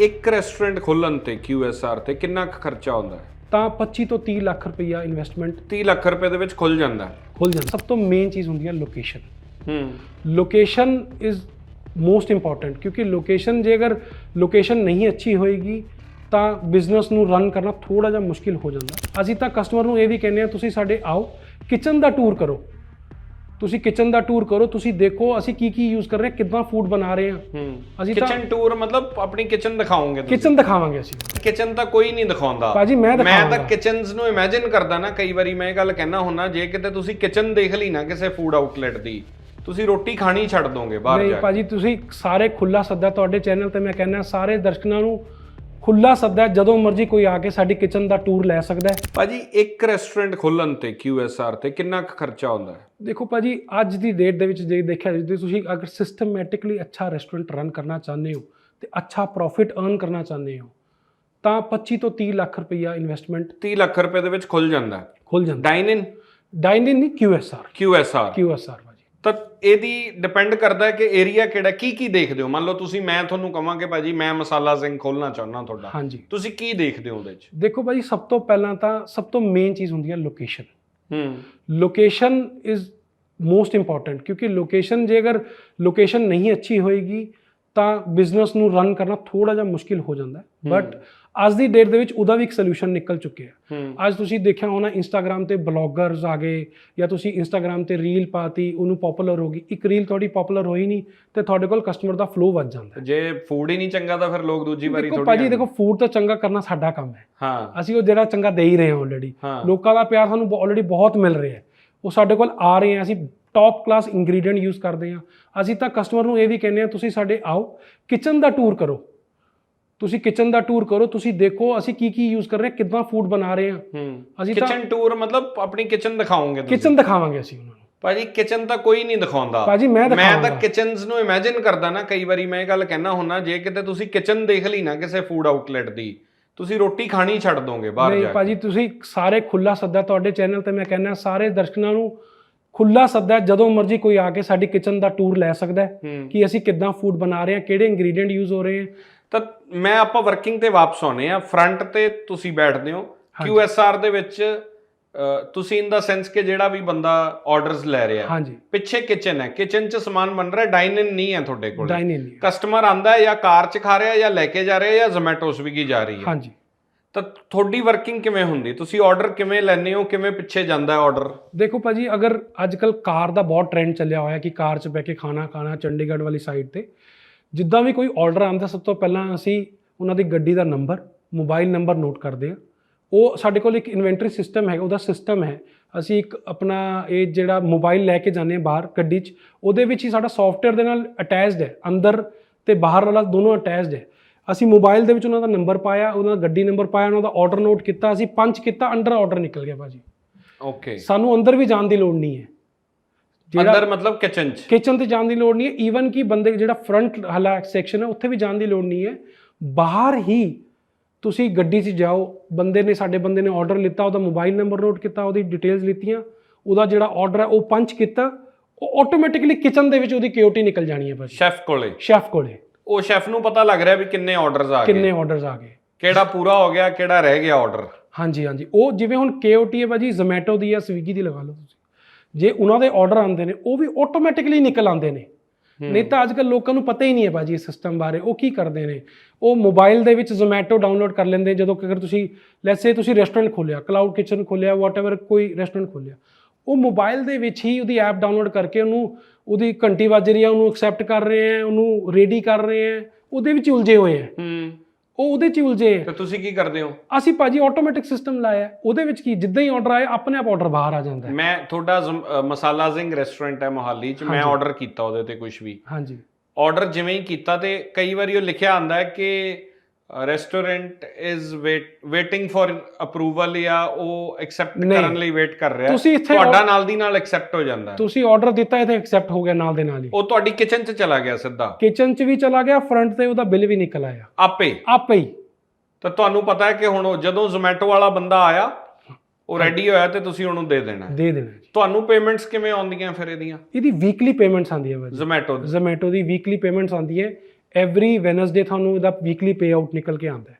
ਇੱਕ ਰੈਸਟੋਰੈਂਟ ਖੋਲਣ ਤੇ QSR ਤੇ ਕਿੰਨਾ ਕੁ ਖਰਚਾ ਆਉਂਦਾ ਹੈ? ਤਾਂ 25 ਤੋਂ 30 ਲੱਖ ਰੁਪਈਆ ਇਨਵੈਸਟਮੈਂਟ 30 ਲੱਖ ਰੁਪਏ ਦੇ ਵਿੱਚ ਖੁੱਲ ਜਾਂਦਾ ਹੈ। ਖੁੱਲ ਜਾਂਦਾ। ਸਭ ਤੋਂ ਮੇਨ ਚੀਜ਼ ਹੁੰਦੀ ਹੈ ਲੋਕੇਸ਼ਨ ਹੂੰ। ਲੋਕੇਸ਼ਨ ਇਜ਼ ਮੋਸਟ ਇੰਪੋਰਟੈਂਟ ਕਿਉਂਕਿ ਲੋਕੇਸ਼ਨ ਜੇ ਅਗਰ ਲੋਕੇਸ਼ਨ ਨਹੀਂ ਅੱਛੀ ਹੋਏਗੀ ਤਾਂ ਬਿਜ਼ਨਸ ਨੂੰ ਰਨ ਕਰਨਾ ਥੋੜਾ ਜਿਹਾ ਮੁਸ਼ਕਿਲ ਹੋ ਜਾਂਦਾ। ਅਸੀਂ ਤਾਂ ਕਸਟਮਰ ਨੂੰ ਇਹ ਵੀ ਕਹਿੰਦੇ ਆ ਤੁਸੀਂ ਸਾਡੇ ਆਓ ਕਿਚਨ ਦਾ ਟੂਰ ਕਰੋ। ਤੁਸੀਂ ਕਿਚਨ ਦਾ ਟੂਰ ਕਰੋ ਤੁਸੀਂ ਦੇਖੋ ਅਸੀਂ ਕੀ ਕੀ ਯੂਜ਼ ਕਰ ਰਹੇ ਹਾਂ ਕਿੱਦਾਂ ਫੂਡ ਬਣਾ ਰਹੇ ਹਾਂ। ਅਸੀਂ ਤਾਂ- ਕਿਚਨ ਟੂਰ ਮਤਲਬ ਆਪਣੀ ਕਿਚਨ ਦਿਖਾਓਗੇ ਤੁਸੀਂ? ਕਿਚਨ ਦਿਖਾਵਾਂਗੇ ਅਸੀਂ। ਕਿਚਨ ਤਾਂ ਕੋਈ ਨਹੀਂ ਦਿਖਾਉਂਦਾ। ਭਾਜੀ, ਮੈਂ ਮੈਂ। ਤਾਂ ਕਿਚਨਸ ਨੂੰ ਇਮੇਜਿਨ ਕਰਦਾ ਨਾ ਕਈ ਵਾਰੀ ਮੈਂ ਇਹ ਗੱਲ ਕਹਿਣਾ ਹੁੰਨਾ ਜੇ ਕਿਤੇ ਤੁਸੀਂ ਕਿਚਨ ਦੇਖ ਲਈ ਨਾ ਕਿਸੇ ਫੂਡ ਆਊਟਲੈਟ ਦੀ ਤੁਸੀਂ ਰੋਟੀ ਖਾਣੀ ਛੱਡ ਦੋਗੇ ਬਾਹਰ ਨਹੀਂ ਜਾ ਕੇ। ਭਾਜੀ ਤੁਸੀਂ ਸਾਰੇ ਖੁੱਲਾ ਸੱਦਾ ਤੁਹਾਡੇ ਚੈਨਲ ਤੇ ਮੈਂ ਕਹਿੰਦਾ ਸਾਰੇ ਦਰਸ਼ਕਾਂ ਨੂੰ ਖੁੱਲਾ ਸੱਦਾ ਜਦੋਂ ਮਰਜ਼ੀ ਕੋਈ ਆ ਕੇ ਸਾਡੀ ਕਿਚਨ ਦਾ ਟੂਰ ਲੈ ਸਕਦਾ ਹੈ। ਭਾਜੀ ਇੱਕ ਰੈਸਟੋਰੈਂਟ ਖੋਲਣ ਤੇ QSR ਤੇ ਕਿੰਨਾ ਕੁ ਖਰਚਾ ਆਉਂਦਾ ਹੈ? ਦੇਖੋ ਭਾਜੀ ਅੱਜ ਦੀ ਡੇਟ ਦੇ ਵਿੱਚ ਜੇ ਦੇਖਿਆ ਜੇ ਤੁਸੀਂ ਅਗਰ ਸਿਸਟਮੈਟਿਕਲੀ ਅੱਛਾ ਰੈਸਟੋਰੈਂਟ ਰਨ ਕਰਨਾ ਚਾਹੁੰਦੇ ਹੋ ਤੇ ਅੱਛਾ ਪ੍ਰੋਫਿਟ ਅਰਨ ਕਰਨਾ ਚਾਹੁੰਦੇ ਹੋ ਤਾਂ 25 ਤੋਂ 30 ਲੱਖ ਰੁਪਈਆ ਇਨਵੈਸਟਮੈਂਟ 30 ਲੱਖ ਰੁਪਏ ਦੇ ਵਿੱਚ ਖੁੱਲ ਜਾਂਦਾ ਖੁੱਲ ਜਾਂਦਾ ਡਾਈਨ ਇਨ ਡਾਈਨ ਇਨ ਨਹੀਂ QSR QSR QSR ਤਾਂ ਇਹਦੀ ਡਿਪੈਂਡ ਕਰਦਾ ਹੈ ਕਿ ਏਰੀਆ ਕਿਹੜਾ ਕੀ ਕੀ ਦੇਖਦੇ ਹੋ? ਮੰਨ ਲਓ ਤੁਸੀਂ ਮੈਂ ਤੁਹਾਨੂੰ ਕਵਾਂਗੇ ਭਾਜੀ ਮੈਂ ਮਸਾਲਾ ਸਿੰਘ ਖੋਲਣਾ ਚਾਹੁੰਦਾ ਤੁਹਾਡਾ। ਹਾਂਜੀ। ਤੁਸੀਂ ਕੀ ਦੇਖਦੇ ਹੋ ਉਹਦੇ 'ਚ? ਦੇਖੋ ਭਾਜੀ ਸਭ ਤੋਂ ਪਹਿਲਾਂ ਤਾਂ ਸਭ ਤੋਂ ਮੇਨ ਚੀਜ਼ ਹੁੰਦੀ ਹੈ ਲੋਕੇਸ਼ਨ ਹੂੰ। ਲੋਕੇਸ਼ਨ ਇਜ਼ ਮੋਸਟ ਇੰਪੋਰਟੈਂਟ ਕਿਉਂਕਿ ਲੋਕੇਸ਼ਨ ਜੇ ਅਗਰ ਲੋਕੇਸ਼ਨ ਨਹੀਂ ਅੱਛੀ ਹੋਏਗੀ ਤਾਂ ਬਿਜ਼ਨਸ ਨੂੰ ਰਨ ਕਰਨਾ ਥੋੜਾ ਜਿਹਾ ਮੁਸ਼ਕਿਲ ਹੋ ਜਾਂਦਾ ਹੈ। ਬਟ ਅੱਜ ਦੀ ਡੇਟ ਦੇ ਵਿੱਚ ਉਹਦਾ ਵੀ ਇੱਕ ਸੋਲੂਸ਼ਨ ਨਿਕਲ ਚੁੱਕਿਆ ਅੱਜ ਤੁਸੀਂ ਦੇਖਿਆ ਹੋਣਾ ਇੰਸਟਾਗ੍ਰam ਤੇ ਬਲੌਗਰਸ ਆ ਗਏ ਜਾਂ ਤੁਸੀਂ ਇੰਸਟਾਗ੍ਰam ਤੇ ਰੀਲ ਪਾਤੀ ਉਹਨੂੰ ਪਪੂਲਰ ਹੋ ਗਈ। ਇੱਕ ਰੀਲ ਤੁਹਾਡੀ ਪਪੂਲਰ ਹੋਈ ਨਹੀਂ ਤੇ ਤੁਹਾਡੇ ਕੋਲ ਕਸਟਮਰ ਦਾ ਫਲੋ ਵੱਧ ਜਾਂਦਾ ਜੇ ਫੂਡ ਹੀ ਨਹੀਂ ਚੰਗਾ ਤਾਂ ਫਿਰ ਲੋਕ ਦੂਜੀ ਵਾਰੀ ਥੋੜੀ ਭਾਜੀ ਦੇਖੋ ਫੂਡ ਤਾਂ ਚੰਗਾ ਕਰਨਾ ਸਾਡਾ ਕੰਮ ਹੈ। ਹਾਂ। ਅਸੀਂ ਉਹ ਜਿਹੜਾ ਚੰਗਾ ਦੇ ਹੀ ਰਹੇ ਹਾਂ ਆਲਰੇਡੀ ਲੋਕਾਂ ਦਾ ਪਿਆਰ ਸਾਨੂੰ ਆਲਰੇਡੀ ਬਹੁਤ ਮਿਲ ਰਿਹਾ ਹੈ। ਉਹ ਸਾਡੇ ਕੋਲ ਆ ਰਹੇ ਆ ਅਸੀਂ ਟੌਪ ਕਲਾਸ ਇੰਗਰੀਡੀਐਂਟ ਯੂਜ਼ ਕਰਦੇ ਆ ਅਸੀਂ ਤਾਂ ਕਸਟਮਰ ਨੂੰ ਇਹ ਵੀ ਕਹਿੰਦੇ ਆ ਤੁਸੀਂ ਸਾਡੇ ਆਓ ਕਿਚਨ ਦਾ ਟੂਰ ਕਰੋ। ਤੁਸੀਂ ਕਿਚਨ ਦਾ ਟੂਰ ਕਰੋ ਤੁਸੀਂ ਦੇਖੋ ਅਸੀਂ ਕੀ ਕੀ ਯੂਜ਼ ਕਰ ਰਹੇ ਹਾਂ ਕਿੱਦਾਂ ਫੂਡ ਬਣਾ ਰਹੇ ਹਾਂ। ਅਸੀਂ ਤਾਂ- ਕਿਚਨ ਟੂਰ ਮਤਲਬ ਆਪਣੀ ਕਿਚਨ ਦਿਖਾਓਗੇ ਤੁਸੀਂ? ਕਿਚਨ ਦਿਖਾਵਾਂਗੇ ਅਸੀਂ ਉਹਨਾਂ ਨੂੰ। ਭਾਜੀ ਕਿਚਨ ਤਾਂ ਕੋਈ ਨਹੀਂ ਦਿਖਾਉਂਦਾ। ਭਾਜੀ ਮੈਂ ਮੈਂ ਤਾਂ ਕਿਚਨਸ ਨੂੰ ਇਮੇਜਿਨ ਕਰਦਾ ਨਾ ਕਈ ਵਾਰੀ ਮੈਂ ਇਹ ਗੱਲ ਕਹਿਣਾ ਹੁੰਨਾ ਜੇ ਕਿਤੇ ਤੁਸੀਂ ਕਿਚਨ ਦੇਖ ਲਈ ਨਾ ਕਿਸੇ ਫੂਡ ਆਊਟਲੈਟ ਦੀ ਤੁਸੀਂ ਰੋਟੀ ਖਾਣੀ ਛੱਡ ਦੋਗੇ ਬਾਹਰ ਨਹੀਂ ਜਾ ਕੇ। ਭਾਜੀ ਤੁਸੀਂ ਸਾਰੇ ਖੁੱਲਾ ਸੱਦਾ ਤੁਹਾਡੇ ਚੈਨਲ ਤੇ ਮੈਂ ਕਹਿੰਦਾ ਸਾਰੇ ਦਰਸ਼ਕਾਂ ਨੂੰ ਖੁੱਲਾ ਸੱਦਾ ਜਦੋਂ ਮਰਜ਼ੀ ਕੋਈ ਆ ਕੇ ਸਾਡੀ ਕਿਚਨ ਦਾ ਟੂਰ ਲੈ ਸਕਦਾ ਹੂੰ ਕਿ ਅਸੀਂ ਕਿੱਦਾਂ ਫੂਡ ਬਣਾ ਰਹੇ ਹਾਂ ਕਿਹੜੇ ਇੰਗਰੀਡੀਐਂਟ ਯੂਜ਼ ਹੋ ਰਹੇ ਹਨ ਤਾਂ ਮੈਂ ਆਪਾਂ ਵਰਕਿੰਗ ਤੇ ਵਾਪਸ ਆਉਨੇ ਆ ਫਰੰਟ ਤੇ ਤੁਸੀਂ ਬੈਠਦੇ ਹੋ। QSR ਦੇ ਵਿੱਚ ਤੁਸੀਂ ਇਨ ਦਾ ਸੈਂਸ ਕਿ ਜਿਹੜਾ ਵੀ ਬੰਦਾ ਆਰਡਰਸ ਲੈ ਰਿਹਾ ਹਾਂਜੀ। ਪਿੱਛੇ ਕਿਚਨ ਹੈ। ਕਿਚਨ 'ਚ ਸਮਾਨ ਬਣ ਰਿਹਾ ਡਾਈਨ ਇਨ ਨਹੀਂ ਹੈ ਤੁਹਾਡੇ ਕੋਲ। ਡਾਈਨ ਇਨ ਕਸਟਮਰ ਆਂਦਾ ਹੈ ਜਾਂ ਕਾਰ 'ਚ ਖਾ ਰਿਹਾ ਜਾਂ ਲੈ ਕੇ ਜਾ ਰਿਹਾ ਜਾਂ ਜ਼ੋਮੈਟੋ ਸਵਿਗੀ ਜਾ ਰਹੀ ਹੈ। ਹਾਂਜੀ। ਤਾਂ ਤੁਹਾਡੀ ਵਰਕਿੰਗ ਕਿਵੇਂ ਹੁੰਦੀ? ਤੁਸੀਂ ਆਰਡਰ ਕਿਵੇਂ ਲੈਂਦੇ ਹੋ? ਕਿਵੇਂ ਪਿੱਛੇ ਜਾਂਦਾ ਹੈ ਆਰਡਰ ਦੇਖੋ ਭਾਜੀ ਅਗਰ ਅੱਜ ਕੱਲ ਕਾਰ ਦਾ ਬਹੁਤ ਟ੍ਰੈਂਡ ਚੱਲਿਆ ਹੋਇਆ ਕਿ ਕਾਰ 'ਚ ਬਹਿ ਕੇ ਖਾਣਾ ਖਾਣਾ ਚੰਡੀਗੜ੍ਹ ਵਾਲੀ ਸਾਈਡ ਤੇ। ਜਿੱਦਾਂ ਵੀ ਕੋਈ ਆਰਡਰ ਆਉਂਦਾ ਸਭ ਤੋਂ ਪਹਿਲਾਂ ਅਸੀਂ ਉਹਨਾਂ ਦੀ ਗੱਡੀ ਦਾ ਨੰਬਰ ਮੋਬਾਈਲ ਨੰਬਰ ਨੋਟ ਕਰਦੇ ਆ ਉਹ ਸਾਡੇ ਕੋਲ ਇੱਕ ਇਨਵੈਂਟਰੀ ਸਿਸਟਮ ਹੈ ਉਹਦਾ ਸਿਸਟਮ ਹੈ। ਅਸੀਂ ਇੱਕ ਆਪਣਾ ਇਹ ਜਿਹੜਾ ਮੋਬਾਈਲ ਲੈ ਕੇ ਜਾਂਦੇ ਆ ਬਾਹਰ ਗੱਡੀ 'ਚ ਉਹਦੇ ਵਿੱਚ ਹੀ ਸਾਡਾ ਸੌਫਟਵੇਅਰ ਦੇ ਨਾਲ ਅਟੈਚਡ ਹੈ ਅੰਦਰ ਤੇ ਬਾਹਰ ਵਾਲਾ ਦੋਨੋਂ ਅਟੈਚਡ ਹੈ। ਅਸੀਂ ਮੋਬਾਈਲ ਦੇ ਵਿੱਚ ਉਹਨਾਂ ਦਾ ਨੰਬਰ ਪਾਇਆ ਉਹਨਾਂ ਦਾ ਗੱਡੀ ਨੰਬਰ ਪਾਇਆ ਉਹਨਾਂ ਦਾ ਆਰਡਰ ਨੋਟ ਕੀਤਾ ਅਸੀਂ ਪੰਚ ਕੀਤਾ ਅੰਡਰ ਆਰਡਰ ਨਿਕਲ ਗਿਆ ਭਾਜੀ। ਓਕੇ ਸਾਨੂੰ ਅੰਦਰ ਵੀ ਜਾਣ ਦੀ ਲੋੜ ਨਹੀਂ ਹੈ। ਅੰਦਰ ਮਤਲਬ ਕਿਚਨ 'ਚ। ਕਿਚਨ ਤੇ ਜਾਣ ਦੀ ਲੋੜ ਨਹੀਂ ਹੈ। ਈਵਨ ਕਿ ਬੰਦੇ ਜਿਹੜਾ ਫਰੰਟ ਵਾਲਾ ਸੈਕਸ਼ਨ ਹੈ ਉੱਥੇ ਵੀ ਜਾਣ ਦੀ ਲੋੜ ਨਹੀਂ ਹੈ। ਬਾਹਰ ਹੀ ਤੁਸੀਂ ਗੱਡੀ 'ਚ ਜਾਓ ਬੰਦੇ ਨੇ ਸਾਡੇ ਬੰਦੇ ਨੇ ਆਰਡਰ ਲਿੱਤਾ ਉਹਦਾ ਮੋਬਾਈਲ ਨੰਬਰ ਨੋਟ ਕੀਤਾ ਉਹਦੀ ਡਿਟੇਲਸ ਲਿੱਤੀਆਂ ਉਹਦਾ ਜਿਹੜਾ ਆਰਡਰ ਹੈ ਉਹ ਪੰਚ ਕੀਤਾ ਉਹ ਆਟੋਮੈਟਿਕਲੀ ਕਿਚਨ ਦੇ ਵਿੱਚ ਉਹਦੀ ਕਿਓਟੀ ਨਿਕਲ ਜਾਣੀ ਹੈ ਭਾਜੀ ਸ਼ੈਫ ਕੋਲੇ। ਸ਼ੈਫ ਕੋਲੇ। ਉਹ ਸ਼ੈਫ ਨੂੰ ਪਤਾ ਲੱਗ ਰਿਹਾ ਵੀ ਕਿੰਨੇ ਆਰਡਰਸ ਆ ਗਏ। ਕਿੰਨੇ ਆਰਡਰਸ ਆ ਗਏ। ਕਿਹੜਾ ਪੂਰਾ ਹੋ ਗਿਆ ਕਿਹੜਾ ਰਹਿ ਗਿਆ ਆਰਡਰ ਹਾਂਜੀ ਹਾਂਜੀ। ਉਹ ਜਿਵੇਂ ਹੁਣ KOT ਹੈ ਭਾਜੀ ਜ਼ੋਮੈਟੋ ਦੀ ਜਾਂ ਸਵੀਗੀ ਦੀ ਲਗਾ ਲਓ ਤੁਸੀਂ। ਜੇ ਉਹਨਾਂ ਦੇ ਆਰਡਰ ਆਉਂਦੇ ਨੇ ਉਹ ਵੀ ਆਟੋਮੈਟਿਕਲੀ ਨਿਕਲ ਆਉਂਦੇ ਨੇ। ਨਹੀਂ ਤਾਂ ਅੱਜ ਕੱਲ ਲੋਕਾਂ ਨੂੰ ਪਤਾ ਹੀ ਨਹੀਂ ਹੈ ਭਾਜੀ ਇਸ ਸਿਸਟਮ ਬਾਰੇ ਉਹ ਕੀ ਕਰਦੇ ਨੇ। ਉਹ ਮੋਬਾਈਲ ਦੇ ਵਿੱਚ ਜ਼ੋਮੈਟੋ ਡਾਊਨਲੋਡ ਕਰ ਲੈਂਦੇ ਜਦੋਂ ਕਿ ਅਗਰ ਤੁਸੀਂ ਲੈਟਸ ਸੇ ਤੁਸੀਂ ਰੈਸਟੋਰੈਂਟ ਖੋਲਿਆ ਕਲਾਊਡ ਕਿਚਨ ਖੋਲਿਆ ਵਾਟਐਵਰ ਕੋਈ ਰੈਸਟੋਰੈਂਟ ਖੋਲਿਆ ਉਹ ਮੋਬਾਈਲ ਦੇ ਵਿੱਚ ਹੀ ਉਹਦੀ ਐਪ ਡਾਊਨਲੋਡ ਕਰਕੇ ਉਹਨੂੰ ਉਹਦੀ ਘੰਟੀ ਵੱਜ ਰਹੀ ਹੈ ਉਹਨੂੰ ਐਕਸੈਪਟ ਕਰ ਰਹੇ ਹੈ ਉਹਨੂੰ ਰੈਡੀ ਕਰ ਰਹੇ ਹੈ ਉਹਦੇ ਵਿੱਚ ਉਲਝੇ ਹੋਏ ਹੂੰ। ਉਹ ਉਹਦੇ 'ਚ ਹੀ ਉਲਝੇ ਤੇ ਤੁਸੀਂ ਕੀ ਕਰਦੇ ਹੋ? ਅਸੀਂ ਭਾਜੀ ਆਟੋਮੈਟਿਕ ਸਿਸਟਮ ਲਾਇਆ। ਹੈ। ਉਹਦੇ ਵਿੱਚ ਕੀ ਜਿੱਦਾਂ ਹੀ ਆਰਡਰ ਆਏ ਆਪਣੇ ਆਪ ਆਰਡਰ ਬਾਹਰ ਆ ਜਾਂਦਾ ਹੈ। ਮੈਂ ਤੁਹਾਡਾ ਜ਼ਮ- ਅ, ਮਸਾਲਾ ਜ਼ਿੰਗ ਰੈਸਟੋਰੈਂਟ ਹੈ ਮੋਹਾਲੀ 'ਚ। ਮੈਂ ਆਰਡਰ ਕੀਤਾ ਉਹਦੇ ਤੇ ਕੁਝ ਵੀ। ਹਾਂਜੀ। ਆਰਡਰ ਜਿਵੇਂ ਹੀ ਕੀਤਾ ਤੇ ਕਈ ਵਾਰੀ ਉਹ ਲਿਖਿਆ ਆਂਦਾ ਹੈ ਕਿ restaurant is waiting for approval ਜਾਂ ਉਹ ਐਕਸੈਪਟ। ਕਰਨ ਲਈ ਵੇਟ ਕਰ ਰਿਹਾ ਤੁਸੀਂ ਇੱਥੇ ਤੁਹਾਡਾ ਨਾਲ ਦੀ ਨਾਲ ਐਕਸੈਪਟ ਹੋ ਜਾਂਦਾ। ਤੁਸੀਂ ਆਰਡਰ ਦਿੱਤਾ ਤੇ ਐਕਸੈਪਟ ਹੋ ਗਿਆ ਨਾਲ ਦੇ ਨਾਲ ਹੀ। ਉਹ ਤੁਹਾਡੀ ਕਿਚਨ 'ਚ ਚਲਾ ਗਿਆ ਸਿੱਧਾ। ਕਿਚਨ 'ਚ ਵੀ ਚਲਾ ਗਿਆ ਫਰੰਟ ਤੇ ਉਹਦਾ ਬਿੱਲ ਵੀ ਨਿਕਲ ਆਇਆ। ਆਪੇ ਆਪੇ ਹੀ। ਤਾਂ ਤੁਹਾਨੂੰ ਪਤਾ ਹੈ ਕਿ ਹੁਣ ਜਦੋਂ ਜ਼ੋਮੈਟੋ ਵਾਲਾ ਬੰਦਾ ਆਇਆ ਉਹ ਰੈਡੀ ਹੋਇਆ ਤੇ ਤੁਸੀਂ ਉਹਨੂੰ ਦੇ ਦੇਣਾ। ਦੇ ਦੇਣਾ ਤੁਹਾਨੂੰ ਪੇਮੈਂਟਸ ਕਿਵੇਂ ਆਉਂਦੀਆਂ ਫਿਰ ਇਹਦੀਆਂ? ਇਹਦੀ ਵੀਕਲੀ ਪੇਮੈਂਟਸ ਆਉਂਦੀ ਹੈ ਭਾਜੀ ਜ਼ੋਮੈਟੋ ਦੀ। ਜ਼ੋਮੈਟੋ ਦੀ ਵੀਕਲੀ ਪੇਮੈਂਟਸ ਆਉਂਦੀ ਹੈ। ਐਵਰੀ ਵੈਨਸਡੇ ਤੁਹਾਨੂੰ ਇਹਦਾ ਵੀਕਲੀ ਪੇ ਆਊਟ ਨਿਕਲ ਕੇ ਆਉਂਦਾ ਹੈ।